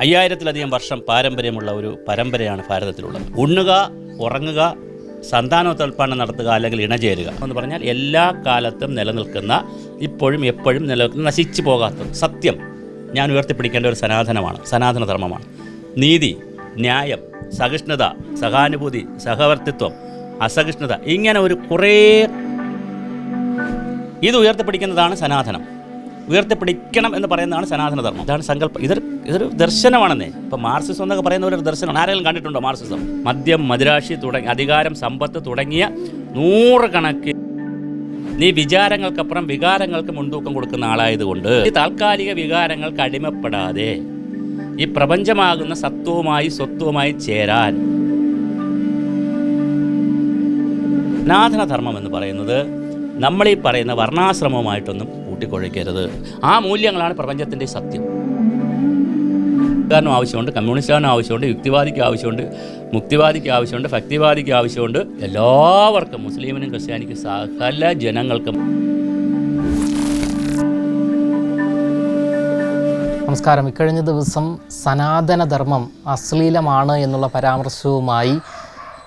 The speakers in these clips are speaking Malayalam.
അയ്യായിരത്തിലധികം വർഷം പാരമ്പര്യമുള്ള ഒരു പരമ്പരയാണ് ഭാരതത്തിലുള്ളത്. ഉണ്ണുക ഉറങ്ങുക സന്താനോത്പന്നം നടത്തുക അല്ലെങ്കിൽ ഇണചേരുക എന്ന് പറഞ്ഞാൽ എല്ലാ കാലത്തും നിലനിൽക്കുന്ന ഇപ്പോഴും എപ്പോഴും നിലനിൽക്കുന്ന നശിച്ചു പോകാത്ത സത്യം ഞാൻ ഉയർത്തിപ്പിടിക്കേണ്ട ഒരു സനാതനമാണ് സനാതന ധർമ്മമാണ് നീതി ന്യായം സഹിഷ്ണുത സഹാനുഭൂതി സഹവർത്തിത്വം അസഹിഷ്ണുത ഇങ്ങനെ ഒരു കുറേ ഇത് ഉയർത്തിപ്പിടിക്കുന്നതാണ് സനാതനം. ഉയർത്തിപ്പിടിക്കണം എന്ന് പറയുന്നതാണ് സനാതനധർമ്മം. ഇതാണ് സങ്കല്പം ഇതൊരു ഇതൊരു ദർശനമാണെന്നേ. ഇപ്പൊ മാർസിസം എന്നൊക്കെ പറയുന്ന ഒരു ദർശനമാണ്. ആരെങ്കിലും കണ്ടിട്ടുണ്ടോ മാർസിസം? മദ്യം മദിരാശി തുടങ്ങി അധികാരം സമ്പത്ത് തുടങ്ങിയ നൂറുകണക്കിന് നീ വിചാരങ്ങൾക്കപ്പുറം വികാരങ്ങൾക്ക് മുൻതൂക്കം കൊടുക്കുന്ന ആളായതുകൊണ്ട് ഈ താൽക്കാലിക വികാരങ്ങൾക്ക് അടിമപ്പെടാതെ ഈ പ്രപഞ്ചമാകുന്ന സത്വവുമായി സ്വത്വമായി ചേരാൻ സനാതനധർമ്മം എന്ന് പറയുന്നത് നമ്മൾ ഈ പറയുന്ന വർണാശ്രമവുമായിട്ടൊന്നും കൂട്ടിക്കൊഴിക്കരുത് ആ മൂല്യങ്ങളാണ് പ്രപഞ്ചത്തിന്റെ സത്യം. കാരണം ആവശ്യമുണ്ട് കമ്മ്യൂണിസ്റ്റുകാരനും ആവശ്യമുണ്ട് യുക്തിവാദിക്ക് ആവശ്യമുണ്ട് മുക്തിവാദിക്ക് ആവശ്യമുണ്ട് ഭക്തിവാദിക്ക് ആവശ്യമുണ്ട്. എല്ലാവർക്കും മുസ്ലിമിനും ക്രിസ്ത്യാനിക്കും സകല ജനങ്ങൾക്കും. നമസ്കാരം. ഇക്കഴിഞ്ഞ ദിവസം സനാതനധർമ്മം അശ്ലീലമാണ് എന്നുള്ള പരാമർശവുമായി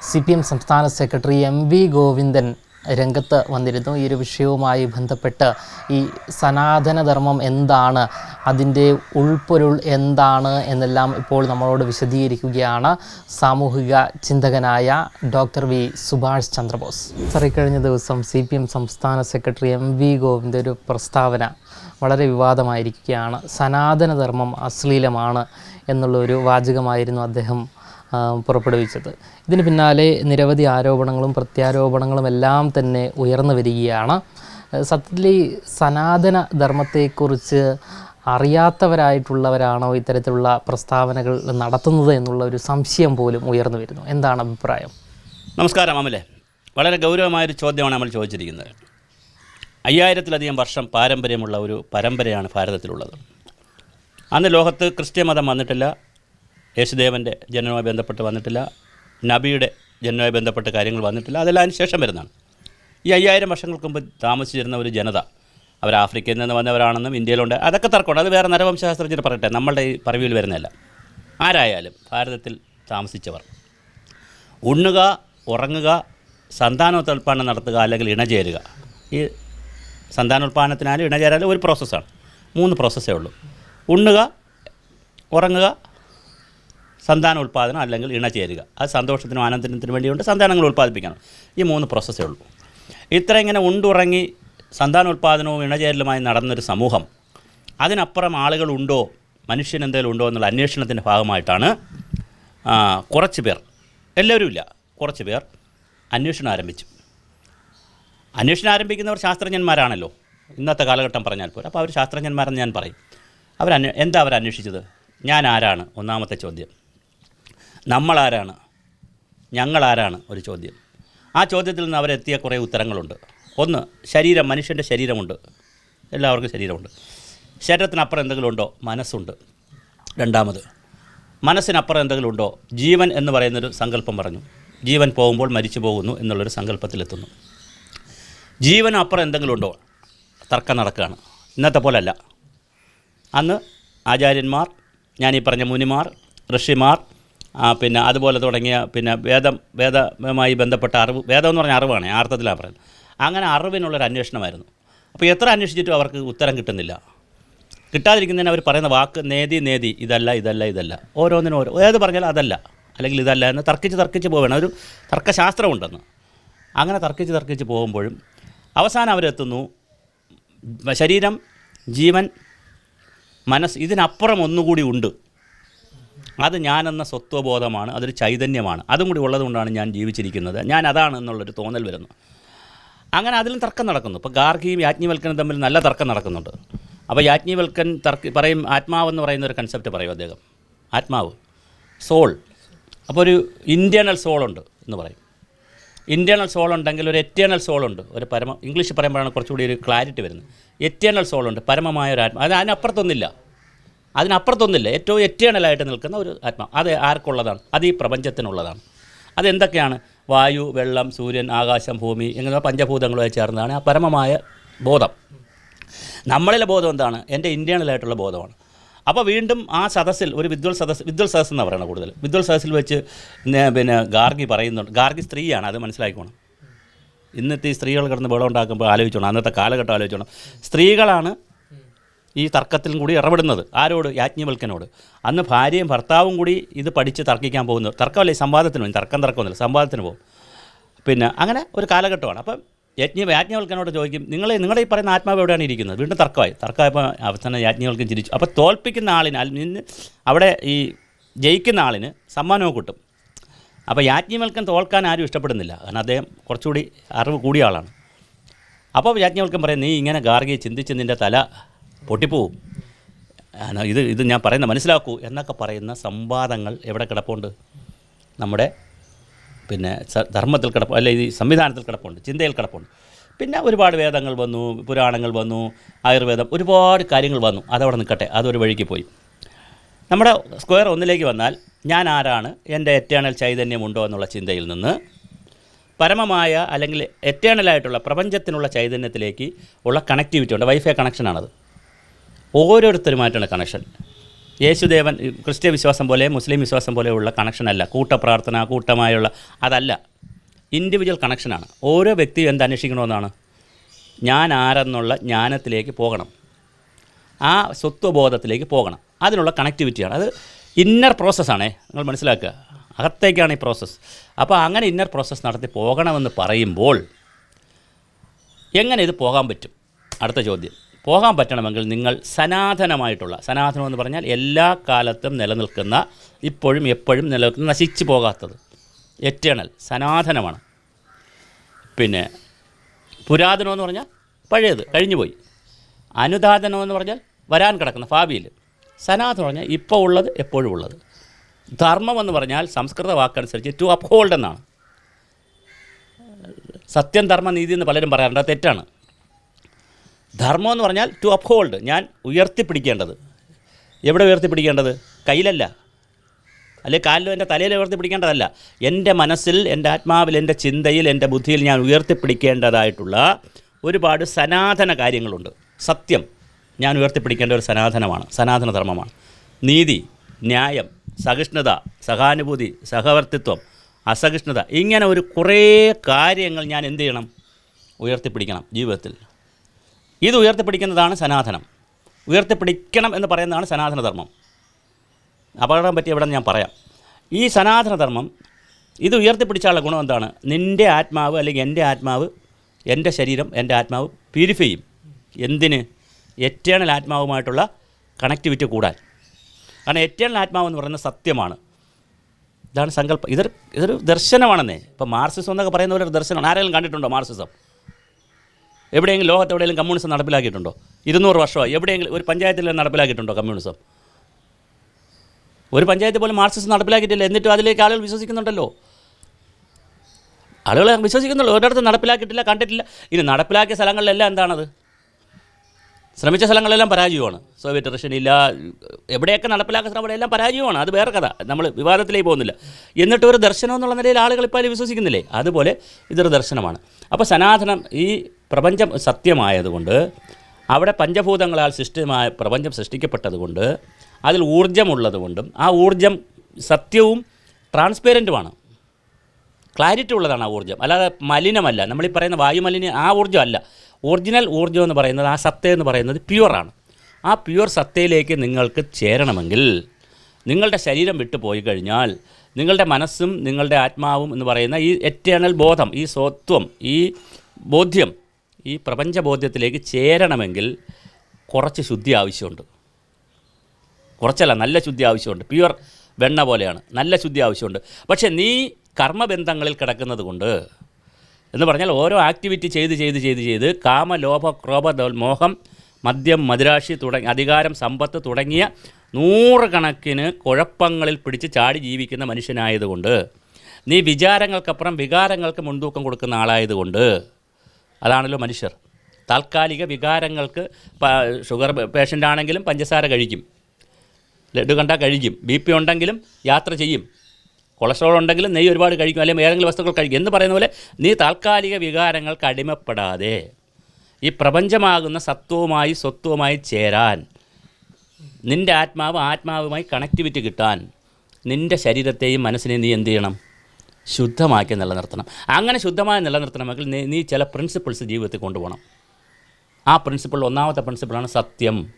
സി പി എം സംസ്ഥാന സെക്രട്ടറി എം വി ഗോവിന്ദൻ രംഗത്ത് വന്നിരുന്നു. ഈ ഒരു വിഷയവുമായി ബന്ധപ്പെട്ട് ഈ സനാതനധർമ്മം എന്താണ് അതിന്റെ ഉൾപ്പൊരുൾ എന്താണ് എന്നെല്ലാം ഇപ്പോൾ നമ്മളോട് വിശദീകരിക്കുകയാണ് സാമൂഹിക ചിന്തകനായ doctor V Subhash Chandrabose. Sir കഴിഞ്ഞ ദിവസം സി പി എം സംസ്ഥാന സെക്രട്ടറി എം വി ഗോവിന്ദ ഒരു പ്രസ്താവന വളരെ വിവാദമായിരിക്കുകയാണ്. സനാതനധർമ്മം അശ്ലീലമാണ് എന്നുള്ളൊരു വാചകമായിരുന്നു അദ്ദേഹം പുറപ്പെടുവിച്ചത്. ഇതിന് പിന്നാലെ നിരവധി ആരോപണങ്ങളും പ്രത്യാരോപണങ്ങളും എല്ലാം തന്നെ ഉയർന്നു വരികയാണ്. സത്യത്തിൽ സനാതന ധർമ്മത്തെക്കുറിച്ച് അറിയാത്തവരായിട്ടുള്ളവരാണോ ഇത്തരത്തിലുള്ള പ്രസ്താവനകൾ നടത്തുന്നത് എന്നുള്ള ഒരു സംശയം പോലും ഉയർന്നു വരുന്നു. എന്താണ് അഭിപ്രായം? നമസ്കാരം അമലെ. വളരെ ഗൗരവമായൊരു ചോദ്യമാണ് നമ്മൾ ചോദിച്ചിരിക്കുന്നത്. അയ്യായിരത്തിലധികം വർഷം പാരമ്പര്യമുള്ള ഒരു പരമ്പരയാണ് ഭാരതത്തിലുള്ളത്. അന്ന് ലോകത്ത് ക്രിസ്ത്യ മതം വന്നിട്ടില്ല. യേശുദേവന്റെ ജനനവുമായി ബന്ധപ്പെട്ട് വന്നിട്ടില്ല നബിയുടെ ജനനവുമായി ബന്ധപ്പെട്ട കാര്യങ്ങൾ വന്നിട്ടില്ല അതെല്ലാം അതിന് ശേഷം വരുന്നതാണ്. ഈ അയ്യായിരം വർഷങ്ങൾക്ക് മുമ്പ് താമസിച്ചിരുന്ന ഒരു ജനത അവർ ആഫ്രിക്കയിൽ നിന്ന് വന്നവരാണെന്നും ഇന്ത്യയിലുണ്ട് അതൊക്കെ തർക്കമുണ്ട്. അത് വേറെ നരവംശാസ്ത്രജ്ഞർ പറയട്ടെ നമ്മളുടെ ഈ പറവിയിൽ വരുന്നതല്ല. ആരായാലും ഭാരതത്തിൽ താമസിച്ചവർ ഉണ്ണുക ഉറങ്ങുക സന്താനോത്പാദനം നടത്തുക അല്ലെങ്കിൽ ഇണചേരുക. ഈ സന്താനോത്പാദനത്തിനാലും ഇണചേരാലും ഒരു പ്രോസസ്സാണ് മൂന്ന് പ്രോസസ്സേ ഉള്ളൂ. ഉണ്ണുക ഉറങ്ങുക സന്താന ഉൽപ്പാദനം അല്ലെങ്കിൽ ഇണചേരുക അത് സന്തോഷത്തിനും ആനന്ദത്തിനും വേണ്ടിയുണ്ട് സന്താനങ്ങൾ ഉൽപ്പാദിപ്പിക്കണം. ഈ മൂന്ന് പ്രോസസ്സേ ഉള്ളൂ. ഇത്ര ഇങ്ങനെ ഉണ്ടുറങ്ങി സന്താനോൽപാദനവും ഇണചേരലുമായി നടന്നൊരു സമൂഹം അതിനപ്പുറം ആളുകളുണ്ടോ മനുഷ്യൻ എന്തെങ്കിലും ഉണ്ടോ എന്നുള്ള അന്വേഷണത്തിന്റെ ഭാഗമായിട്ടാണ് കുറച്ച് പേർ എല്ലാവരും ഇല്ല കുറച്ച് പേർ അന്വേഷണം ആരംഭിച്ചു. അന്വേഷണം ആരംഭിക്കുന്നവർ ശാസ്ത്രജ്ഞന്മാരാണല്ലോ. ഇന്നത്തെ കാലഘട്ടം പറഞ്ഞാൽ പോലും അപ്പോൾ അവർ ശാസ്ത്രജ്ഞന്മാരെന്ന് ഞാൻ പറയും. അവർ എന്താ അവർ അന്വേഷിച്ചത് ഞാൻ ആരാണ്? ഒന്നാമത്തെ ചോദ്യം. നമ്മളാരാണ്? ഞങ്ങളാരാണ്? ഒരു ചോദ്യം. ആ ചോദ്യത്തിൽ നിന്ന് അവരെത്തിയ കുറേ ഉത്തരങ്ങളുണ്ട്. ഒന്ന് ശരീരം മനുഷ്യന്റെ ശരീരമുണ്ട്. എല്ലാവർക്കും ശരീരമുണ്ട്. ശരീരത്തിനപ്പുറം എന്തെങ്കിലും ഉണ്ടോ? മനസ്സുണ്ട്. രണ്ടാമത് മനസ്സിനപ്പുറം എന്തെങ്കിലും ഉണ്ടോ? ജീവൻ എന്ന് പറയുന്നൊരു സങ്കല്പം പറഞ്ഞു. ജീവൻ പോകുമ്പോൾ മരിച്ചു പോകുന്നു എന്നുള്ളൊരു സങ്കല്പത്തിലെത്തുന്നു. ജീവനപ്പുറം എന്തെങ്കിലും ഉണ്ടോ? തർക്കം നടക്കുകയാണ്. ഇന്നത്തെ പോലല്ല. അന്ന് ആചാര്യന്മാർ ഞാനീ പറഞ്ഞ മുനിമാർ ഋഷിമാർ പിന്നെ അതുപോലെ തുടങ്ങിയ പിന്നെ വേദം വേദമായി ബന്ധപ്പെട്ട അറിവ് വേദം എന്ന് പറഞ്ഞ അറിവാണ് ആർത്ഥത്തിലാണ് പറയുന്നത്. അങ്ങനെ അറിവിനുള്ളൊരു അന്വേഷണമായിരുന്നു. അപ്പോൾ എത്ര അന്വേഷിച്ചിട്ടും അവർക്ക് ഉത്തരം കിട്ടുന്നില്ല. കിട്ടാതിരിക്കുന്നതിന് അവർ പറയുന്ന വാക്ക് നേതി നേതി ഇതല്ല ഇതല്ല ഇതല്ല. ഓരോന്നിനും ഓരോ ഏത് പറഞ്ഞാലും അതല്ല. അല്ലെങ്കിൽ ഇതല്ല എന്ന് തർക്കിച്ച് തർക്കിച്ച് പോവുകയാണ്. ഒരു തർക്കശാസ്ത്രമുണ്ടെന്ന്. അങ്ങനെ തർക്കിച്ച് തർക്കിച്ച് പോകുമ്പോഴും അവസാനം അവരെത്തുന്നു. ശരീരം ജീവൻ മനസ്സ് ഇതിനപ്പുറം ഒന്നുകൂടി ഉണ്ട്. അത് ഞാനെന്ന സ്വത്വബോധമാണ് അതൊരു ചൈതന്യമാണ്. അതും കൂടി ഉള്ളതുകൊണ്ടാണ് ഞാൻ ജീവിച്ചിരിക്കുന്നത്. ഞാൻ അതാണ് എന്നുള്ളൊരു തോന്നൽ വരുന്നു. അങ്ങനെ അതിലും തർക്കം നടക്കുന്നു. ഇപ്പോൾ ഗാർഹിയും യാജ്ഞവൽക്കനും തമ്മിൽ നല്ല തർക്കം നടക്കുന്നുണ്ട്. അപ്പോൾ യാജ്ഞവൽക്കൻ തർക്കി പറയും ആത്മാവെന്ന് പറയുന്ന ഒരു കൺസെപ്റ്റ് പറയും അദ്ദേഹം. ആത്മാവ്. സോൾ. അപ്പോൾ ഒരു ഇന്റേണൽ സോളുണ്ട് എന്ന് പറയും. ഇന്റേണൽ സോൾ ഉണ്ടെങ്കിൽ ഒരു എറ്റേണൽ സോളുണ്ട് ഒരു പരമ ഇംഗ്ലീഷ് പറയുമ്പോഴാണ് കുറച്ചുകൂടി ഒരു ക്ലാരിറ്റി വരുന്നത്. എറ്റേണൽ സോളുണ്ട് പരമമായ ഒരു ആത്മ അത് അതിനപ്പുറത്തൊന്നില്ല അതിനപ്പുറത്തൊന്നില്ല ഏറ്റവും എറ്റേണലായിട്ട് നിൽക്കുന്ന ഒരു ആത്മാ അത് ആർക്കുള്ളതാണ്? അത് ഈ പ്രപഞ്ചത്തിനുള്ളതാണ്. അതെന്തൊക്കെയാണ്? വായു വെള്ളം സൂര്യൻ ആകാശം ഭൂമി ഇങ്ങനെ പഞ്ചഭൂതങ്ങളുമായി ചേർന്നതാണ് ആ പരമമായ ബോധം. നമ്മളിലെ ബോധം എന്താണ്? എന്റെ ഇന്റേണലായിട്ടുള്ള ബോധമാണ്. അപ്പോൾ വീണ്ടും ആ സദസ്സിൽ ഒരു വിദ്വൽ സദസ് വിദ്വൽ സദസ് എന്ന് പറയുന്നത് കൂടുതൽ. വിദ്വൽ സദസ്സിൽ വെച്ച് പിന്നെ ഗാർഗി പറയുന്നുണ്ട്. ഗാർഗി സ്ത്രീയാണ് അത് മനസ്സിലാക്കിക്കോണം ഇന്നത്തെ ഈ സ്ത്രീകൾ കിടന്ന് ബഹളം ഉണ്ടാക്കുമ്പോൾ ആലോചിച്ചോണം. അന്നത്തെ കാലഘട്ടം ആലോചിച്ചോണം. സ്ത്രീകളാണ് ഈ തർക്കത്തിലും കൂടി ഇടപെടുന്നത്? ആരോട്? യാജ്ഞവൽക്കനോട്. അന്ന് ഭാര്യയും ഭർത്താവും കൂടി ഇത് പഠിച്ച് തർക്കിക്കാൻ പോകുന്നു. തർക്കമല്ലേ സംവാദത്തിന് പോകും തർക്കം തർക്കമൊന്നുമില്ല. സംവാദത്തിന് പോകും. പിന്നെ അങ്ങനെ ഒരു കാലഘട്ടമാണ്. അപ്പം യജ്ഞ യാജ്ഞവൽക്കനോട് ചോദിക്കും നിങ്ങൾ നിങ്ങളുടെ ഈ പറയുന്ന ആത്മാവ് എവിടെയാണ് ഇരിക്കുന്നത്? വീണ്ടും തർക്കമായി. തർക്കമായപ്പോൾ അവസാനം യാജ്ഞവൽക്കൻ ചിരിച്ചു. അപ്പോൾ തോൽപ്പിക്കുന്ന ആളിന് നിന്ന് അവിടെ ഈ ജയിക്കുന്ന ആളിന് സമ്മാനവും കിട്ടും. അപ്പോൾ യാജ്ഞവൽക്കൻ തോൽക്കാൻ ആരും ഇഷ്ടപ്പെടുന്നില്ല. കാരണം അദ്ദേഹം കുറച്ചുകൂടി അറിവ് കൂടിയ ആളാണ്. അപ്പോൾ യാജ്ഞവൽക്കൻ പറയും നീ ഇങ്ങനെ ഗാർഗിയെ ചിന്തിച്ച് നിന്റെ തല പൊട്ടിപ്പോവും ഇത് ഇത് ഞാൻ പറയുന്ന മനസ്സിലാക്കൂ എന്നൊക്കെ പറയുന്ന സംവാദങ്ങൾ എവിടെ കിടപ്പുണ്ട്? നമ്മുടെ പിന്നെ ധർമ്മത്തിൽ കിടപ്പ് അല്ലെ ഈ സംവിധാനത്തിൽ കിടപ്പുണ്ട് ചിന്തയിൽ കിടപ്പുണ്ട്. പിന്നെ ഒരുപാട് വേദങ്ങൾ വന്നു പുരാണങ്ങൾ വന്നു ആയുർവേദം ഒരുപാട് കാര്യങ്ങൾ വന്നു. അതവിടെ നിൽക്കട്ടെ അതൊരു വഴിക്ക് പോയി. നമ്മുടെ സ്ക്വയർ ഒന്നിലേക്ക് വന്നാൽ ഞാൻ ആരാണ് എന്റെ എറ്റേണൽ ചൈതന്യമുണ്ടോ എന്നുള്ള ചിന്തയിൽ നിന്ന് പരമമായ അല്ലെങ്കിൽ എറ്റേണലായിട്ടുള്ള പ്രപഞ്ചത്തിനുള്ള ചൈതന്യത്തിലേക്ക് ഉള്ള കണക്ടിവിറ്റി ഉണ്ട് വൈഫൈ കണക്ഷനാണത് ഓരോരുത്തരുമായിട്ടുള്ള കണക്ഷൻ യേശുദേവൻ ക്രിസ്ത്യ വിശ്വാസം പോലെ മുസ്ലിം വിശ്വാസം പോലെയുള്ള കണക്ഷൻ അല്ല. കൂട്ടപ്രാർത്ഥന കൂട്ടമായുള്ള അതല്ല. ഇൻഡിവിജ്വൽ കണക്ഷനാണ് ഓരോ വ്യക്തിയും എന്ത് അന്വേഷിക്കണമെന്നാണ്? ഞാൻ ആരെന്നുള്ള ജ്ഞാനത്തിലേക്ക് പോകണം. ആ സ്വത്വബോധത്തിലേക്ക് പോകണം. അതിനുള്ള കണക്ടിവിറ്റിയാണ് അത് ഇന്നർ പ്രോസസ്സാണേ നിങ്ങൾ മനസ്സിലാക്കുക. അകത്തേക്കാണ് ഈ പ്രോസസ്സ് അപ്പോൾ അങ്ങനെ ഇന്നർ പ്രോസസ്സ് നടത്തി പോകണമെന്ന് പറയുമ്പോൾ എങ്ങനെ ഇത് പോകാൻ പറ്റും? അടുത്ത ചോദ്യം. പോകാൻ പറ്റണമെങ്കിൽ നിങ്ങൾ സനാതനമായിട്ടുള്ള സനാതനം എന്ന് പറഞ്ഞാൽ എല്ലാ കാലത്തും നിലനിൽക്കുന്ന ഇപ്പോഴും എപ്പോഴും നിലനിൽക്കുന്ന നശിച്ചു പോകാത്തത്. എറ്റേണൽ സനാതനമാണ്. പിന്നെ പുരാതനം എന്ന് പറഞ്ഞാൽ പഴയത് കഴിഞ്ഞുപോയി. അനുദാതനം പറഞ്ഞാൽ വരാൻ കിടക്കുന്ന ഭാവിയിൽ. സനാതനം പറഞ്ഞാൽ ഇപ്പോൾ ഉള്ളത് എപ്പോഴും ഉള്ളത്. ധർമ്മം എന്ന് പറഞ്ഞാൽ സംസ്കൃത വാക്കനുസരിച്ച് ടു അപ്ഹോൾഡ് എന്നാണ്. സത്യം ധർമ്മ നീതി എന്ന് പലരും പറയാറുണ്ട് തെറ്റാണ്. ധർമ്മം എന്ന് പറഞ്ഞാൽ ടു അപ്ഹോൾഡ് ഞാൻ ഉയർത്തിപ്പിടിക്കേണ്ടത്. എവിടെ ഉയർത്തിപ്പിടിക്കേണ്ടത്? കയ്യിലല്ല. അല്ലെ കാലിലോ എന്റെ തലയിൽ ഉയർത്തിപ്പിടിക്കേണ്ടതല്ല. എന്റെ മനസ്സിൽ എന്റെ ആത്മാവിൽ എന്റെ ചിന്തയിൽ എന്റെ ബുദ്ധിയിൽ ഞാൻ ഉയർത്തിപ്പിടിക്കേണ്ടതായിട്ടുള്ള ഒരുപാട് സനാതന കാര്യങ്ങളുണ്ട്. സത്യം ഞാൻ ഉയർത്തിപ്പിടിക്കേണ്ട ഒരു സനാതനമാണ്. സനാതന ധർമ്മമാണ്. നീതി ന്യായം സഹിഷ്ണുത സഹാനുഭൂതി സഹവർത്തിത്വം അസഹിഷ്ണുത ഇങ്ങനെ ഒരു കുറേ കാര്യങ്ങൾ ഞാൻ എന്ത് ചെയ്യണം? ഉയർത്തിപ്പിടിക്കണം ജീവിതത്തിൽ. ഇത് ഉയർത്തിപ്പിടിക്കുന്നതാണ് സനാതനം. ഉയർത്തിപ്പിടിക്കണം എന്ന് പറയുന്നതാണ് സനാതനധർമ്മം. അപകടം പറ്റി എവിടെ ഞാൻ പറയാം. ഈ സനാതനധർമ്മം ഇത് ഉയർത്തിപ്പിടിച്ചാലുള്ള ഗുണം എന്താണ്? നിന്റെ ആത്മാവ് അല്ലെങ്കിൽ എന്റെ ആത്മാവ് എന്റെ ശരീരം എന്റെ ആത്മാവ് പ്യൂരിഫൈ ചെയ്യും. എന്തിന്? എറ്റേണൽ ആത്മാവുമായിട്ടുള്ള കണക്ടിവിറ്റി കൂടാൻ. കാരണം എറ്റേണൽ ആത്മാവ് എന്ന് പറയുന്നത് സത്യമാണ്. ഇതാണ് സങ്കല്പം ഇതൊരു ഇതൊരു ദർശനമാണെന്നേ. ഇപ്പോൾ മാർസിസം എന്നൊക്കെ പറയുന്ന ഒരു ദർശനമാണ്. ആരെങ്കിലും കണ്ടിട്ടുണ്ടോ മാർസിസം? എവിടെയെങ്കിലും ലോകത്ത് എവിടെയെങ്കിലും കമ്മ്യൂണിസം നടപ്പിലാക്കിയിട്ടുണ്ടോ? ഇരുന്നൂറ് വർഷമായി. എവിടെയെങ്കിലും ഒരു പഞ്ചായത്തിൽ നടപ്പിലാക്കിയിട്ടുണ്ടോ കമ്മ്യൂണിസം? ഒരു പഞ്ചായത്ത് പോലും മാർക്സിസം നടപ്പിലാക്കിയിട്ടില്ല. എന്നിട്ടും അതിലേക്ക് ആളുകൾ വിശ്വസിക്കുന്നുണ്ടല്ലോ. ആളുകൾ വിശ്വസിക്കുന്നുള്ളൂ ഒരിടത്തും നടപ്പിലാക്കിയിട്ടില്ല കണ്ടിട്ടില്ല. ഇനി നടപ്പിലാക്കിയ സ്ഥലങ്ങളിലെല്ലാം എന്താണത്? ശ്രമിച്ച സ്ഥലങ്ങളെല്ലാം പരാജയമാണ്. സോവിയറ്റ് റഷ്യനില്ല എവിടെയൊക്കെ നടപ്പിലാക്കുന്ന സ്ഥലം അവിടെയെല്ലാം പരാജയമാണ്. അത് വേറെ കഥ. നമ്മൾ വിവാദത്തിലേക്ക് പോകുന്നില്ല. എന്നിട്ട് ഒരു ദർശനം എന്നുള്ള നിലയിൽ ആളുകൾ ഇപ്പോൾ വിശ്വസിക്കുന്നില്ലേ? അതുപോലെ ഇതൊരു ദർശനമാണ്. അപ്പോൾ സനാതനം ഈ പ്രപഞ്ചം സത്യമായതുകൊണ്ട് അവിടെ പഞ്ചഭൂതങ്ങളാൽ സൃഷ്ടിമായ പ്രപഞ്ചം സൃഷ്ടിക്കപ്പെട്ടതുകൊണ്ട് അതിൽ ഊർജമുള്ളതുകൊണ്ടും ആ ഊർജം സത്യവും ട്രാൻസ്പെറന്റുമാണ് ക്ലാരിറ്റി ഉള്ളതാണ് ആ ഊർജം. അല്ലാതെ മലിനമല്ല. നമ്മളീ പറയുന്ന വായുമലിന്യം ആ ഊർജമല്ല. ഒറിജിനൽ ഊർജം എന്ന് പറയുന്നത് ആ സത്ത എന്ന് പറയുന്നത് പ്യുവറാണ്. ആ പ്യുവർ സത്തയിലേക്ക് നിങ്ങൾക്ക് ചേരണമെങ്കിൽ നിങ്ങളുടെ ശരീരം വിട്ടു പോയി കഴിഞ്ഞാൽ നിങ്ങളുടെ മനസ്സും നിങ്ങളുടെ ആത്മാവും എന്ന് പറയുന്ന ഈ എറ്റേണൽ ബോധം ഈ സ്വത്വം ഈ ബോധ്യം ഈ പ്രപഞ്ചബോധ്യത്തിലേക്ക് ചേരണമെങ്കിൽ കുറച്ച് ശുദ്ധി ആവശ്യമുണ്ട്. കുറച്ചല്ല നല്ല ശുദ്ധി ആവശ്യമുണ്ട്. പ്യുവർ വെണ്ണ പോലെയാണ്. നല്ല ശുദ്ധി ആവശ്യമുണ്ട്. പക്ഷേ നീ കർമ്മബന്ധങ്ങളിൽ കിടക്കുന്നത് കൊണ്ട് എന്ന് പറഞ്ഞാൽ ഓരോ ആക്ടിവിറ്റി ചെയ്ത് ചെയ്ത് ചെയ്ത് ചെയ്ത് കാമ ലോഭ ക്രോഭ മോഹം മദ്യം മദിരാശി തുടങ്ങി അധികാരം സമ്പത്ത് തുടങ്ങിയ നൂറുകണക്കിന് കുഴപ്പങ്ങളിൽ പിടിച്ച് ചാടി ജീവിക്കുന്ന മനുഷ്യനായതുകൊണ്ട് നീ വിചാരങ്ങൾക്കപ്പുറം വികാരങ്ങൾക്ക് മുൻതൂക്കം കൊടുക്കുന്ന ആളായതുകൊണ്ട് അതാണല്ലോ മനുഷ്യർ. താൽക്കാലിക വികാരങ്ങൾക്ക് ഷുഗർ പേഷ്യന്റ് ആണെങ്കിലും പഞ്ചസാര കഴിക്കും. ലഡു കണ്ടാൽ കഴിക്കും. ബി പി ഉണ്ടെങ്കിലും യാത്ര ചെയ്യും. കൊളസ്ട്രോൾ ഉണ്ടെങ്കിലും നെയ്യ് ഒരുപാട് കഴിക്കും. അല്ലെങ്കിൽ ഏതെങ്കിലും വസ്തുക്കൾ കഴിക്കും. എന്ന് പറയുന്ന പോലെ നീ താൽക്കാലിക വികാരങ്ങൾക്ക് അടിമപ്പെടാതെ ഈ പ്രപഞ്ചമാകുന്ന സത്വവുമായി സ്വത്വവുമായി ചേരാൻ നിന്റെ ആത്മാവ് ആത്മാവുമായി കണക്ടിവിറ്റി കിട്ടാൻ നിന്റെ ശരീരത്തെയും മനസ്സിനെയും നീ എന്ത് ചെയ്യണം? ശുദ്ധമാക്കി നിലനിർത്തണം. അങ്ങനെ ശുദ്ധമായി നിലനിർത്തണമെങ്കിൽ നീ ചില പ്രിൻസിപ്പിൾസ് ജീവിതത്തിൽ കൊണ്ടുപോകണം. ആ പ്രിൻസിപ്പിൾ ഒന്നാമത്തെ പ്രിൻസിപ്പിളാണ് സത്യം.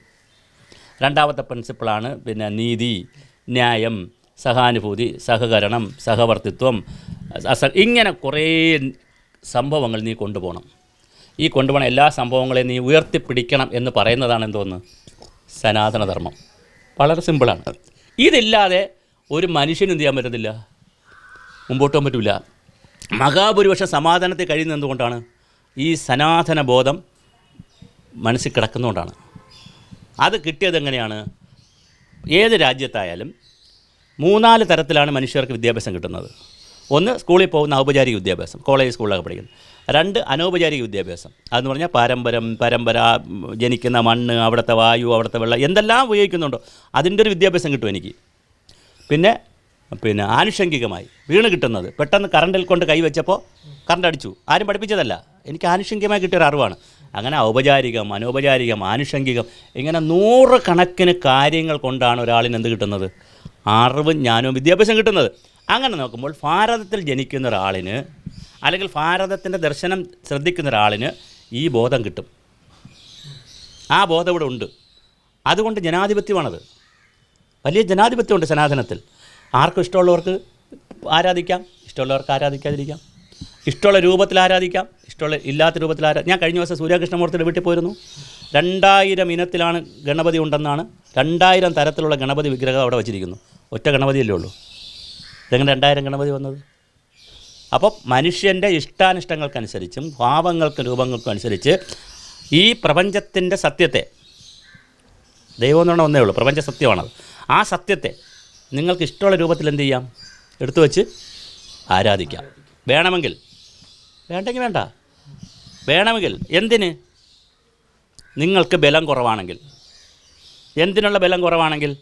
രണ്ടാമത്തെ പ്രിൻസിപ്പിളാണ് പിന്നെ നീതി ന്യായം സഹാനുഭൂതി സഹകരണം സഹവർത്തിത്വം ഇങ്ങനെ കുറേ സംഭവങ്ങൾ നീ കൊണ്ടുപോകണം. ഈ കൊണ്ടുപോകണ എല്ലാ സംഭവങ്ങളെയും നീ ഉയർത്തിപ്പിടിക്കണം എന്ന് പറയുന്നതാണ് എന്തോന്ന്? സനാതനധർമ്മം. വളരെ സിമ്പിളാണ് ഇതില്ലാതെ ഒരു മനുഷ്യനും ചെയ്യാൻ പറ്റത്തില്ല? മുമ്പോട്ട് പോകാൻ പറ്റില്ല മഹാഭൂരിപക്ഷം സമാധാനത്തിൽ കഴിയുന്നത് എന്തുകൊണ്ടാണ്? ഈ സനാതന ബോധം മനസ്സിൽ കിടക്കുന്നതുകൊണ്ടാണ്. അത് കിട്ടിയത് എങ്ങനെയാണ്? ഏത് രാജ്യത്തായാലും മൂന്നാൽ തരത്തിലാണ് മനുഷ്യർക്ക് വിദ്യാഭ്യാസം കിട്ടുന്നത്. ഒന്ന് സ്കൂളിൽ പോകുന്ന ഔപചാരിക വിദ്യാഭ്യാസം കോളേജ് സ്കൂളിലൊക്കെ പഠിക്കുന്നു. രണ്ട് അനൗപചാരിക വിദ്യാഭ്യാസം. അതെന്ന് പറഞ്ഞാൽ പാരമ്പരം പരമ്പര ജനിക്കുന്ന മണ്ണ് അവിടുത്തെ വായു അവിടുത്തെ വെള്ളം എന്തെല്ലാം ഉപയോഗിക്കുന്നുണ്ടോ? അതിന്റെ ഒരു വിദ്യാഭ്യാസം കിട്ടും എനിക്ക്. പിന്നെ പിന്നെ ആനുഷംഗികമായി വീണ് കിട്ടുന്നത്. പെട്ടെന്ന് കറണ്ടിൽ കൊണ്ട് കൈവച്ചപ്പോൾ കറണ്ട് അടിച്ചു. ആരും പഠിപ്പിച്ചതല്ല. എനിക്ക് ആനുഷംഗികമായി കിട്ടിയൊരു അറിവാണ്. അങ്ങനെ ഔപചാരികം അനൗപചാരികം ആനുഷംഗികം ഇങ്ങനെ നൂറുകണക്കിന് കാര്യങ്ങൾ കൊണ്ടാണ് ഒരാളിന് എന്ത് കിട്ടുന്നത്? അറിവും ജ്ഞാനവും വിദ്യാഭ്യാസം കിട്ടുന്നത്. അങ്ങനെ നോക്കുമ്പോൾ ഭാരതത്തിൽ ജനിക്കുന്ന ഒരാളിന് അല്ലെങ്കിൽ ഭാരതത്തിന്റെ ദർശനം ശ്രദ്ധിക്കുന്ന ഒരാളിന് ഈ ബോധം കിട്ടും. ആ ബോധം ഇവിടെ ഉണ്ട്. അതുകൊണ്ട് ജനാധിപത്യമാണത്. വലിയ ജനാധിപത്യമുണ്ട് സനാതനത്തിൽ. ആർക്കും ഇഷ്ടമുള്ളവർക്ക് ആരാധിക്കാം ഇഷ്ടമുള്ളവർക്ക് ആരാധിക്കാതിരിക്കാം. ഇഷ്ടമുള്ള രൂപത്തിൽ ആരാധിക്കാം ഇഷ്ടമുള്ള ഇല്ലാത്ത രൂപത്തിൽ ആരാ ഞാൻ കഴിഞ്ഞ ദിവസം സൂര്യകൃഷ്ണമൂർത്തിയുടെ വീട്ടിൽ പോയിരുന്നു. രണ്ടായിരം ഇനത്തിലാണ് ഗണപതി ഉണ്ടെന്നാണ് രണ്ടായിരം തരത്തിലുള്ള ഗണപതി വിഗ്രഹം അവിടെ വച്ചിരിക്കുന്നു. ഒറ്റ ഗണപതിയല്ലേ ഉള്ളൂ. ഇതെങ്ങനെ രണ്ടായിരം ഗണപതി വന്നത്? അപ്പോൾ മനുഷ്യന്റെ ഇഷ്ടാനിഷ്ടങ്ങൾക്കനുസരിച്ചും ഭാവങ്ങൾക്കും രൂപങ്ങൾക്കും അനുസരിച്ച് ഈ പ്രപഞ്ചത്തിന്റെ സത്യത്തെ ദൈവം എന്ന് പറഞ്ഞാൽ ഒന്നേ ഉള്ളൂ പ്രപഞ്ച സത്യമാണത്. ആ സത്യത്തെ നിങ്ങൾക്ക് ഇഷ്ടമുള്ള രൂപത്തിൽ എന്ത് ചെയ്യാം? എടുത്തു വെച്ച് ആരാധിക്കാം. വേണമെങ്കിൽ വേണ്ടെങ്കിൽ വേണ്ട. വേണമെങ്കിൽ എന്തിന്? നിങ്ങൾക്ക് ബലം കുറവാണെങ്കിൽ. എന്തിനുള്ള ബലം കുറവാണെങ്കിൽ?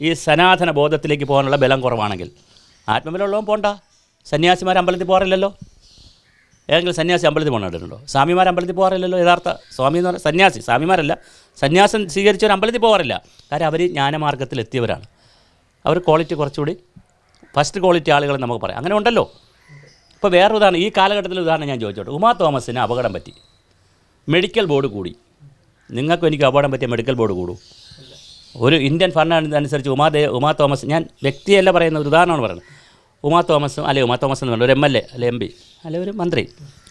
ഈ സനാതന ബോധത്തിലേക്ക് പോകാനുള്ള ബലം കുറവാണെങ്കിൽ. ആത്മബലമുള്ളവൻ പോണ്ട. സന്യാസിമാർ അമ്പലത്തിൽ പോകാറില്ലല്ലോ. ഏതെങ്കിലും സന്യാസി അമ്പലത്തിൽ പോകണ്ടോ സ്വാമിമാർ അമ്പലത്തിൽ പോകാറില്ലല്ലോ യഥാർത്ഥ സ്വാമി എന്ന് പറഞ്ഞാൽ സന്യാസി. സ്വാമിമാരല്ല. സന്യാസം സ്വീകരിച്ചവർ അമ്പലത്തിൽ പോകാറില്ല. കാരണം അവർ ജ്ഞാനമാർഗത്തിൽ എത്തിയവരാണ് അവർ ക്വാളിറ്റി കുറച്ചുകൂടി. ഫസ്റ്റ് ക്വാളിറ്റി ആളുകൾ നമുക്ക് പറയാം. അങ്ങനെ ഉണ്ടല്ലോ. ഇപ്പോൾ വേറെ ഉദാഹരണം ഈ കാലഘട്ടത്തിൽ ഉദാഹരണം ഞാൻ ചോദിച്ചോട്ടെ. ഉമാ തോമസിന് അപകടം പറ്റി. മെഡിക്കൽ ബോർഡ് കൂടി. നിങ്ങൾക്കും എനിക്ക് അപകടം പറ്റിയ മെഡിക്കൽ ബോർഡ് കൂടും. ഒരു ഇന്ത്യൻ ഭരണം അനുസരിച്ച് ഉമാ ദേ ഉമാ തോമസ് ഞാൻ വ്യക്തിയല്ല പറയുന്ന ഒരു ഉദാഹരണമാണ് പറയുന്നത്. ഉമാ തോമസും അല്ലെ ഉമാ തോമസ് എന്ന് പറഞ്ഞാൽ ഒരു എം എൽ എ അല്ലെ എം പി അല്ലെ ഒരു മന്ത്രി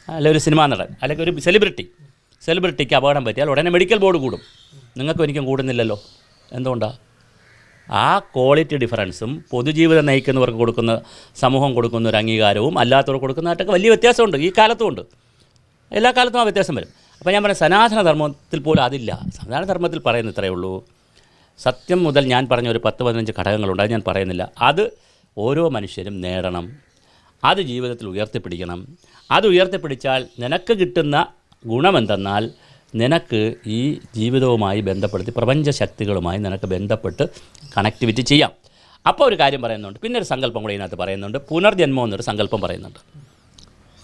അല്ലെ ഒരു സിനിമാ നടൻ അല്ലെങ്കിൽ ഒരു സെലിബ്രിറ്റി സെലിബ്രിറ്റിക്ക് അപകടം പറ്റിയാൽ ഉടനെ മെഡിക്കൽ ബോർഡ് കൂടും. നിങ്ങൾക്കും എനിക്കും കൂടുന്നില്ലല്ലോ. എന്തുകൊണ്ടാണ് ആ ക്വാളിറ്റി ഡിഫറൻസും പൊതുജീവിതം നയിക്കുന്നവർക്ക് കൊടുക്കുന്ന സമൂഹം കൊടുക്കുന്ന ഒരു അംഗീകാരവും അല്ലാത്തവർക്ക് കൊടുക്കുന്നതായിട്ടൊക്കെ വലിയ വ്യത്യാസമുണ്ട്. ഈ കാലത്തും ഉണ്ട് എല്ലാ കാലത്തും ആ വ്യത്യാസം വരും. അപ്പോൾ ഞാൻ പറയാം സനാതന ധർമ്മത്തിൽ പോലും അതില്ല. സനാതന ധർമ്മത്തിൽ പറയുന്ന ഇത്രയേ ഉള്ളൂ. സത്യം മുതൽ ഞാൻ പറഞ്ഞ ഒരു പത്ത് പതിനഞ്ച് ഘടകങ്ങളുണ്ട്. അത് ഞാൻ പറയുന്നില്ല. അത് ഓരോ മനുഷ്യരും നേടണം. അത് ജീവിതത്തിൽ ഉയർത്തിപ്പിടിക്കണം. അത് ഉയർത്തിപ്പിടിച്ചാൽ നിനക്ക് കിട്ടുന്ന ഗുണമെന്തെന്നാൽ നിനക്ക് ഈ ജീവിതവുമായി ബന്ധപ്പെടുത്തി പ്രപഞ്ച ശക്തികളുമായി നിനക്ക് ബന്ധപ്പെട്ട് കണക്ടിവിറ്റി ചെയ്യാം. അപ്പോൾ ഒരു കാര്യം പറയുന്നുണ്ട്. പിന്നെ ഒരു സങ്കല്പം കൂടി ഇതിനകത്ത് പറയുന്നുണ്ട്. പുനർജന്മം എന്നൊരു സങ്കല്പം പറയുന്നുണ്ട്.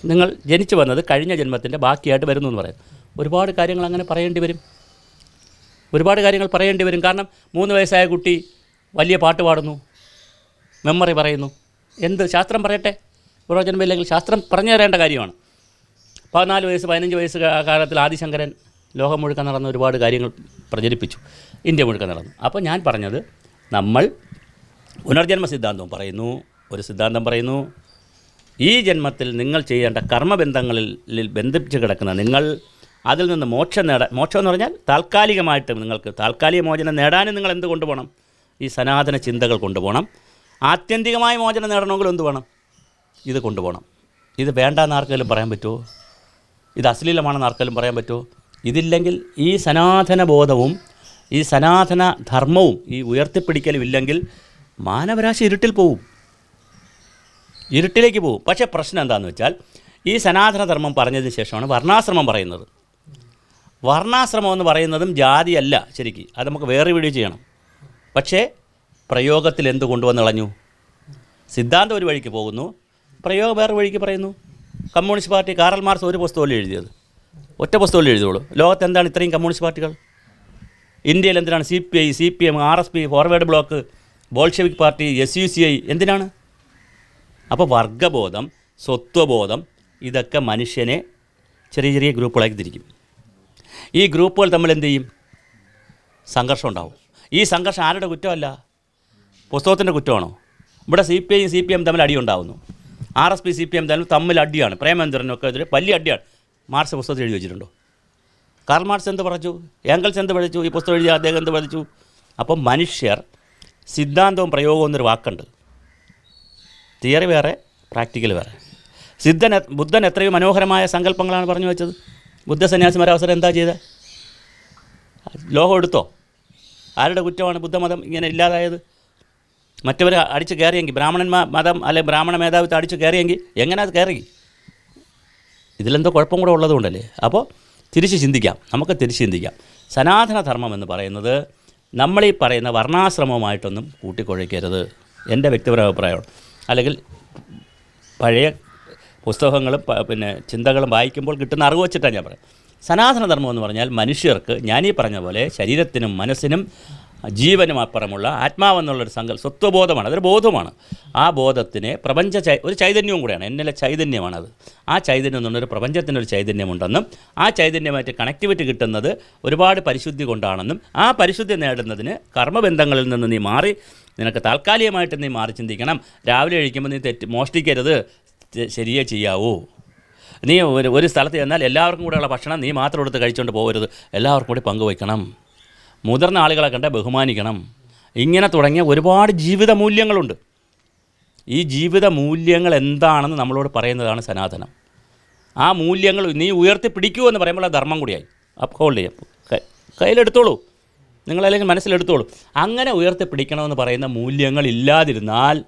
നിങ്ങൾ ജനിച്ചു വന്നത് കഴിഞ്ഞ ജന്മത്തിന്റെ ബാക്കിയായിട്ട് വരുന്നു എന്ന് പറയും ഒരുപാട് കാര്യങ്ങൾ അങ്ങനെ പറയേണ്ടി വരും. ഒരുപാട് കാര്യങ്ങൾ പറയേണ്ടി വരും. കാരണം മൂന്ന് വയസ്സായ കുട്ടി വലിയ പാട്ട് പാടുന്നു. മെമ്മറി പറയുന്നു. എന്ത് ശാസ്ത്രം പറയട്ടെ? പൂർവജന്മയില്ലെങ്കിൽ ശാസ്ത്രം പറഞ്ഞു തരേണ്ട കാര്യമാണ്. പതിനാല് വയസ്സ് പതിനഞ്ച് വയസ്സ് കാലത്തിൽ ആദിശങ്കരൻ ലോകം മുഴുക്കൻ നടന്ന ഒരുപാട് കാര്യങ്ങൾ പ്രചരിപ്പിച്ചു. ഇന്ത്യ മുഴുക്കൻ നടന്നു. അപ്പോൾ ഞാൻ പറഞ്ഞത് നമ്മൾ പുനർജന്മ സിദ്ധാന്തവും പറയുന്നു. ഒരു സിദ്ധാന്തം പറയുന്നു. ഈ ജന്മത്തിൽ നിങ്ങൾ ചെയ്യേണ്ട കർമ്മബന്ധങ്ങളിൽ ബന്ധിപ്പിച്ച് കിടക്കുന്ന നിങ്ങൾ അതിൽ നിന്ന് മോക്ഷം നേടാൻ മോക്ഷം എന്ന് പറഞ്ഞാൽ താൽക്കാലികമായിട്ട് നിങ്ങൾക്ക് താൽക്കാലിക മോചനം നേടാനും നിങ്ങൾ എന്ത് കൊണ്ടുപോകണം? ഈ സനാതന ചിന്തകൾ കൊണ്ടുപോകണം. ആത്യന്തികമായ മോചനം നേടണമെങ്കിൽ എന്ത് വേണം? ഇത് കൊണ്ടുപോകണം. ഇത് വേണ്ടാന്ന് ആർക്കെങ്കിലും പറയാൻ പറ്റുമോ ഇത് അശ്ലീലമാണെന്ന് ആർക്കെങ്കിലും പറയാൻ പറ്റുമോ ഇതില്ലെങ്കിൽ ഈ സനാതന ബോധവും ഈ സനാതന ധർമ്മവും ഈ ഉയർത്തിപ്പിടിക്കലും ഇല്ലെങ്കിൽ മാനവരാശി ഇരുട്ടിൽ പോവും. ഇരുട്ടിലേക്ക് പോകും പക്ഷേ പ്രശ്നം എന്താണെന്ന് വെച്ചാൽ ഈ സനാതനധർമ്മം പറഞ്ഞതിന് ശേഷമാണ് വർണാശ്രമം പറയുന്നത്. വർണാശ്രമം എന്ന് പറയുന്നതും ജാതിയല്ല ശരിക്ക്. അത് നമുക്ക് വേറെ വീഡിയോ ചെയ്യണം. പക്ഷേ പ്രയോഗത്തിൽ എന്ത് കൊണ്ടുവന്ന് കളഞ്ഞു? സിദ്ധാന്തം ഒരു വഴിക്ക് പോകുന്നു. പ്രയോഗം വേറെ വഴിക്ക് പറയുന്നു. കമ്മ്യൂണിസ്റ്റ് പാർട്ടി കാറൽ മാർസ് ഒരു പുസ്തകമല്ലേ എഴുതിയത്? ഒറ്റ പുസ്തകത്തിൽ എഴുതുള്ളൂ. ലോകത്ത് എന്താണ് ഇത്രയും കമ്മ്യൂണിസ്റ്റ് പാർട്ടികൾ? ഇന്ത്യയിൽ എന്തിനാണ് C P I C P M R S P forward bloc Bolshevik party S U C I എന്തിനാണ്? അപ്പോൾ വർഗബോധം സ്വത്വബോധം ഇതൊക്കെ മനുഷ്യനെ ചെറിയ ചെറിയ ഗ്രൂപ്പുകളാക്കി തിരിക്കും. ഈ ഗ്രൂപ്പുകൾ തമ്മിൽ എന്ത് ചെയ്യും? സംഘർഷം ഉണ്ടാവും. ഈ സംഘർഷം ആരുടെ കുറ്റമല്ല? പുസ്തകത്തിന്റെ കുറ്റമാണോ? ഇവിടെ സി പി ഐയും സി പി എം തമ്മിൽ അടി ഉണ്ടാവുന്നു. R S P C P M തമ്മിൽ തമ്മിൽ അടിയാണ്. പ്രേമേന്ദ്രനൊക്കെ എതിരെ വലിയ അടിയാണ്. മാർക്സ് പുസ്തകത്തിൽ എഴുതി വെച്ചിട്ടുണ്ടോ? കാർ മാർക്സ് എന്ത് പറഞ്ഞു ഏങ്കൽസ് എന്ത് പഠിച്ചു? ഈ പുസ്തകം എഴുതി അദ്ദേഹം എന്ത് പഠിച്ചു? അപ്പം മനുഷ്യർ സിദ്ധാന്തവും പ്രയോഗവും എന്നൊരു വാക്കുണ്ട്. തിയറി വേറെ പ്രാക്ടിക്കൽ വേറെ. സിദ്ധൻ ബുദ്ധൻ എത്രയോ മനോഹരമായ സങ്കല്പങ്ങളാണ് പറഞ്ഞു വെച്ചത്. ബുദ്ധ സന്യാസിമാരെ അവസരം എന്താ ചെയ്തത് ലോകം എടുത്തോ? ആരുടെ കുറ്റമാണ് ബുദ്ധമതം ഇങ്ങനെ ഇല്ലാതായത്? മറ്റവർ അടിച്ച് കയറിയെങ്കിൽ ബ്രാഹ്മണന്മാർ മതം അല്ലെ ബ്രാഹ്മണ മേധാവിത്വം അടിച്ച് കയറിയെങ്കിൽ എങ്ങനെ അത് കയറി? ഇതിലെന്തോ കുഴപ്പം കൂടെ ഉള്ളതുകൊണ്ടല്ലേ? അപ്പോൾ തിരിച്ച് ചിന്തിക്കാം. നമുക്ക് തിരിച്ച് ചിന്തിക്കാം. സനാതനധർമ്മം എന്ന് പറയുന്നത് നമ്മളീ പറയുന്ന വർണാശ്രമവുമായിട്ടൊന്നും കൂട്ടിക്കൊഴിക്കരുത്. എന്റെ വ്യക്തിപര അഭിപ്രായമാണ് അല്ലെങ്കിൽ പഴയ പുസ്തകങ്ങളും പിന്നെ ചിന്തകളും വായിക്കുമ്പോൾ കിട്ടുന്ന അറിവ് വെച്ചിട്ടാണ് ഞാൻ പറയുന്നത്. സനാതനധർമ്മം എന്ന് പറഞ്ഞാൽ മനുഷ്യർക്ക് ഞാനീ പറഞ്ഞ പോലെ ശരീരത്തിനും മനസ്സിനും ജീവനും അപ്പുറമുള്ള ആത്മാവെന്നുള്ളൊരു സങ്കല്പ സ്വത്വബോധമാണ് അതൊരു ബോധമാണ് ആ ബോധത്തിനെ പ്രപഞ്ച ചൈ ഒരു ചൈതന്യവും കൂടെയാണ്. എന്നിലെ ചൈതന്യമാണത്. ആ ചൈതന്യം എന്നുള്ളൊരു പ്രപഞ്ചത്തിനൊരു ചൈതന്യമുണ്ടെന്നും ആ ചൈതന്യമായിട്ട് കണക്ടിവിറ്റി കിട്ടുന്നത് ഒരുപാട് പരിശുദ്ധി കൊണ്ടാണെന്നും ആ പരിശുദ്ധി നേടുന്നതിന് കർമ്മബന്ധങ്ങളിൽ നിന്ന് നീ മാറി നിനക്ക് താൽക്കാലികമായിട്ട് നീ മാറി ചിന്തിക്കണം. രാവിലെ കഴിക്കുമ്പോൾ നീ തെറ്റ് മോഷ്ടിക്കരുത്. ശരിയേ ചെയ്യാവൂ. നീ ഒരു ഒരു സ്ഥലത്ത് ചെന്നാൽ എല്ലാവർക്കും കൂടെയുള്ള ഭക്ഷണം നീ മാത്രം എടുത്ത് കഴിച്ചുകൊണ്ട് പോകരുത്. എല്ലാവർക്കും കൂടി പങ്കുവയ്ക്കണം. മുതിർന്ന ആളുകളെ കണ്ട് ബഹുമാനിക്കണം. ഇങ്ങനെ തുടങ്ങിയ ഒരുപാട് ജീവിത മൂല്യങ്ങളുണ്ട് ഈ ജീവിത മൂല്യങ്ങൾ എന്താണെന്ന് നമ്മളോട് പറയുന്നതാണ് സനാതനം. ആ മൂല്യങ്ങൾ നീ ഉയർത്തിപ്പിടിക്കൂ എന്ന് പറയുമ്പോൾ ആ ധർമ്മം കൂടിയായി. അപ്പ് ഹോൾഡ് ചെയ്യാം. കയ്യിലെടുത്തോളൂ. നിങ്ങളല്ലെങ്കിൽ മനസ്സിലെടുത്തോളൂ. അങ്ങനെ ഉയർത്തി പിടിക്കണമെന്ന് പറയുന്ന മൂല്യങ്ങൾ ഇല്ലാതിരുന്നാൽ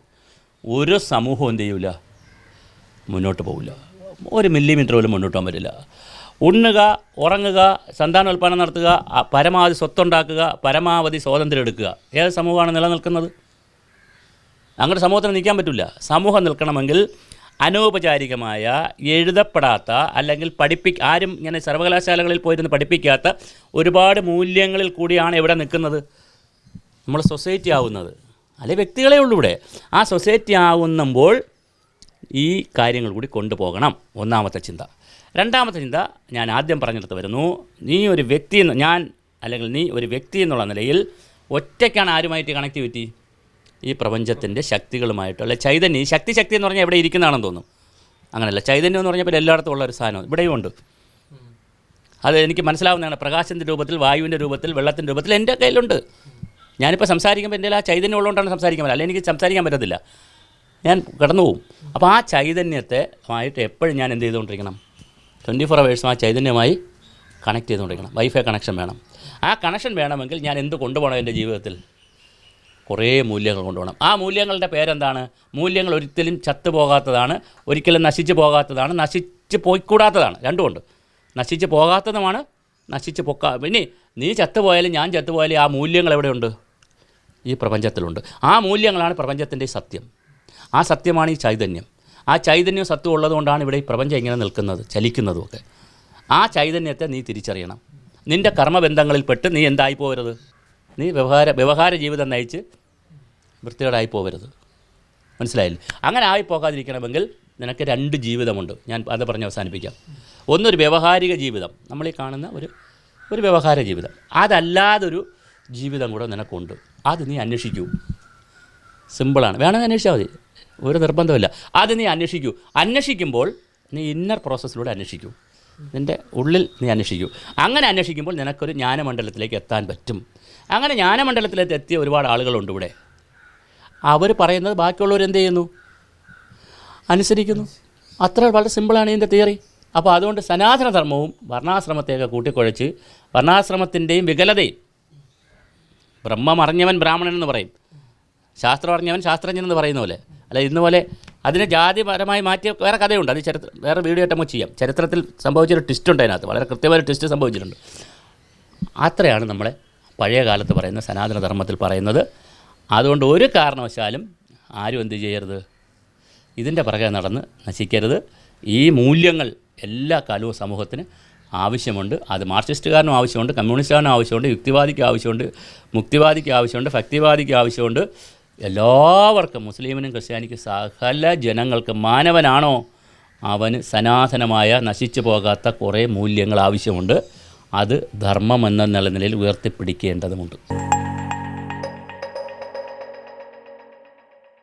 ഒരു സമൂഹം എന്ത് ചെയ്യൂല? മുന്നോട്ട് പോകില്ല ഒരു മില്ലിമീറ്റർ പോലും മുന്നോട്ട് പോകാൻ പറ്റില്ല. ഉണ്ണുക ഉറങ്ങുക സന്താനോൽപാദനം നടത്തുക പരമാവധി സ്വത്തുണ്ടാക്കുക പരമാവധി സ്വാതന്ത്ര്യം എടുക്കുക. ഏത് സമൂഹമാണ് നിലനിൽക്കുന്നത്? അങ്ങനെ സമൂഹത്തിന് നിൽക്കാൻ പറ്റില്ല. സമൂഹം നിൽക്കണമെങ്കിൽ അനൗപചാരികമായ എഴുതപ്പെടാത്ത അല്ലെങ്കിൽ പഠിപ്പി ആരും ഇങ്ങനെ സർവകലാശാലകളിൽ പോയിരുന്ന് പഠിപ്പിക്കാത്ത ഒരുപാട് മൂല്യങ്ങളിൽ കൂടിയാണ് ഇവിടെ നിൽക്കുന്നത്. നമ്മൾ സൊസൈറ്റി ആവുന്നത്. അല്ലെ വ്യക്തികളെ ഉള്ളൂ ഇവിടെ. ആ സൊസൈറ്റി ആവുന്നുമ്പോൾ ഈ കാര്യങ്ങൾ കൂടി കൊണ്ടുപോകണം. ഒന്നാമത്തെ ചിന്ത. രണ്ടാമത്തെ ചിന്ത ഞാൻ ആദ്യം പറഞ്ഞെടുത്ത് വരുന്നു നീ ഒരു വ്യക്തി എന്ന് ഞാൻ അല്ലെങ്കിൽ നീ ഒരു വ്യക്തി എന്നുള്ള നിലയിൽ ഒറ്റയ്ക്കാണ് ആരുമായിട്ട് കണക്ടിവിറ്റി ഈ പ്രപഞ്ചത്തിന്റെ ശക്തികളുമായിട്ടുള്ള ചൈതന്യം ഈ ശക്തി ശക്തി എന്ന് പറഞ്ഞാൽ എവിടെ ഇരിക്കുന്നതാണെന്ന് തോന്നും. അങ്ങനെയല്ല ചൈതന്യം എന്ന് പറഞ്ഞാൽ എല്ലായിടത്തും ഉള്ള ഒരു സാധനം ഇവിടെയും ഉണ്ട്. അത് എനിക്ക് മനസ്സിലാവുന്നതാണ് പ്രകാശത്തിന്റെ രൂപത്തിൽ വായുവിന്റെ രൂപത്തിൽ വെള്ളത്തിന്റെ രൂപത്തിൽ എന്റെ കയ്യിലുണ്ട്. ഞാനിപ്പോൾ സംസാരിക്കുമ്പോൾ എന്റെ ആ ചൈതന്യം ഉള്ളതുകൊണ്ടാണ് സംസാരിക്കാൻ പറ്റില്ല അല്ലെങ്കിൽ എനിക്ക് സംസാരിക്കാൻ പറ്റത്തില്ല. ഞാൻ കടന്നു പോകും അപ്പോൾ ആ ചൈതന്യത്തെ ആയിട്ട് എപ്പോഴും ഞാൻ എന്ത് ചെയ്തുകൊണ്ടിരിക്കണം? ട്വന്റി ഫോർ അവേഴ്സും ആ ചൈതന്യമായി കണക്ട് ചെയ്തുകൊണ്ടിരിക്കണം. വൈഫൈ കണക്ഷൻ വേണം. ആ കണക്ഷൻ വേണമെങ്കിൽ ഞാൻ എന്ത് കൊണ്ടുപോകണം എന്റെ ജീവിതത്തിൽ? കുറേ മൂല്യങ്ങൾ കൊണ്ടുപോകണം. ആ മൂല്യങ്ങളുടെ പേരെന്താണ്? മൂല്യങ്ങൾ ഒരിക്കലും ചത്തുപോകാത്തതാണ്. ഒരിക്കലും നശിച്ചു പോകാത്തതാണ്. നശിച്ച് പോയിക്കൂടാത്തതാണ്. രണ്ടുമുണ്ട് നശിച്ച് പോകാത്തതുമാണ് നശിച്ച് പൊക്കാ പിന്നെ നീ ചത്തുപോയാലും ഞാൻ ചത്തുപോയാലും ആ മൂല്യങ്ങൾ എവിടെയുണ്ട്? ഈ പ്രപഞ്ചത്തിലുണ്ട്. ആ മൂല്യങ്ങളാണ് പ്രപഞ്ചത്തിന്റെ സത്യം. ആ സത്യമാണ് ഈ ചൈതന്യം. ആ ചൈതന്യം സത്വം ഉള്ളതുകൊണ്ടാണ് ഇവിടെ ഈ പ്രപഞ്ചം ഇങ്ങനെ നിൽക്കുന്നത് ചലിക്കുന്നതുമൊക്കെ. ആ ചൈതന്യത്തെ നീ തിരിച്ചറിയണം. നിന്റെ കർമ്മബന്ധങ്ങളിൽപ്പെട്ട് നീ എന്തായി പോകരുത് നീ വ്യവഹാര വ്യവഹാര ജീവിതം നയിച്ച് വൃത്തികേടായി പോകരുത് മനസ്സിലായില്ലേ? അങ്ങനെ ആയി പോകാതിരിക്കണമെങ്കിൽ നിനക്ക് രണ്ട് ജീവിതമുണ്ട്. ഞാൻ അത് പറഞ്ഞ് അവസാനിപ്പിക്കാം. ഒന്നൊരു വ്യവഹാരിക ജീവിതം. നമ്മൾ ഈ കാണുന്ന ഒരു ഒരു വ്യവഹാര ജീവിതം. അതല്ലാതൊരു ജീവിതം കൂടെ നിനക്കുണ്ട്. അത് നീ അന്വേഷിക്കൂ. സിമ്പിളാണ്. വേണമെങ്കിൽ അന്വേഷിച്ചാൽ മതി. ഒരു നിർബന്ധമില്ല അത് നീ അന്വേഷിക്കൂ. അന്വേഷിക്കുമ്പോൾ നീ ഇന്നർ പ്രോസസ്സിലൂടെ അന്വേഷിക്കൂ. നിന്റെ ഉള്ളിൽ നീ അന്വേഷിക്കൂ. അങ്ങനെ അന്വേഷിക്കുമ്പോൾ നിനക്കൊരു ജ്ഞാനമണ്ഡലത്തിലേക്ക് എത്താൻ പറ്റും. അങ്ങനെ ജ്ഞാനമണ്ഡലത്തിലേക്ക് എത്തിയ ഒരുപാട് ആളുകളുണ്ട് ഇവിടെ. അവർ പറയുന്നത് ബാക്കിയുള്ളവർ എന്ത് ചെയ്യുന്നു? അനുസരിക്കുന്നു. അത്ര വളരെ സിമ്പിളാണ് ഇതിന്റെ തിയറി. അപ്പോൾ അതുകൊണ്ട് സനാതനധർമ്മവും വർണാശ്രമത്തെയൊക്കെ കൂട്ടിക്കുഴച്ച് വർണാശ്രമത്തിന്റെയും വികലതയും ബ്രഹ്മം അറിഞ്ഞവൻ ബ്രാഹ്മണൻ എന്ന് പറയും. ശാസ്ത്രം അറിഞ്ഞവൻ ശാസ്ത്രജ്ഞൻ എന്ന് പറയുന്ന പോലെ. അല്ല ഇന്ന് പോലെ അതിനെ ജാതിപരമായി മാറ്റിയ വേറെ കഥയുണ്ട്. അത് ചരിത്ര വേറെ വീഡിയോ ആയിട്ട് ചെയ്യാം. ചരിത്രത്തിൽ സംഭവിച്ചൊരു ട്വിസ്റ്റ് ഉണ്ട് അതിനകത്ത്. വളരെ കൃത്യമായ ട്വിസ്റ്റ് സംഭവിച്ചിട്ടുണ്ട്. അത്രയാണ് നമ്മളെ പഴയ കാലത്ത് പറയുന്ന സനാതന ധർമ്മത്തിൽ പറയുന്നത്. അതുകൊണ്ട് ഒരു കാരണവശാലും ആരും എന്ത് ചെയ്യരുത്. ഇതിന്റെ പുറകെ നടന്ന് നശിക്കരുത്. ഈ മൂല്യങ്ങൾ എല്ലാ കാലവും സമൂഹത്തിന് ആവശ്യമുണ്ട്. അത് മാർക്സിസ്റ്റുകാരനും ആവശ്യമുണ്ട് കമ്മ്യൂണിസ്റ്റുകാരനും ആവശ്യമുണ്ട് യുക്തിവാദിക്ക് ആവശ്യമുണ്ട് മുക്തിവാദിക്ക് ആവശ്യമുണ്ട് ഭക്തിവാദിക്ക് ആവശ്യമുണ്ട്. എല്ലാവർക്കും മുസ്ലിമിനും ക്രിസ്ത്യാനിക്കും സകല ജനങ്ങൾക്ക് മാനവനാണോ? അവന് സനാതനമായ നശിച്ചു പോകാത്ത കുറേ മൂല്യങ്ങൾ ആവശ്യമുണ്ട്. അത് ധർമ്മം എന്ന നിലനിലയിൽ ഉയർത്തിപ്പിടിക്കേണ്ടതുമുണ്ട്.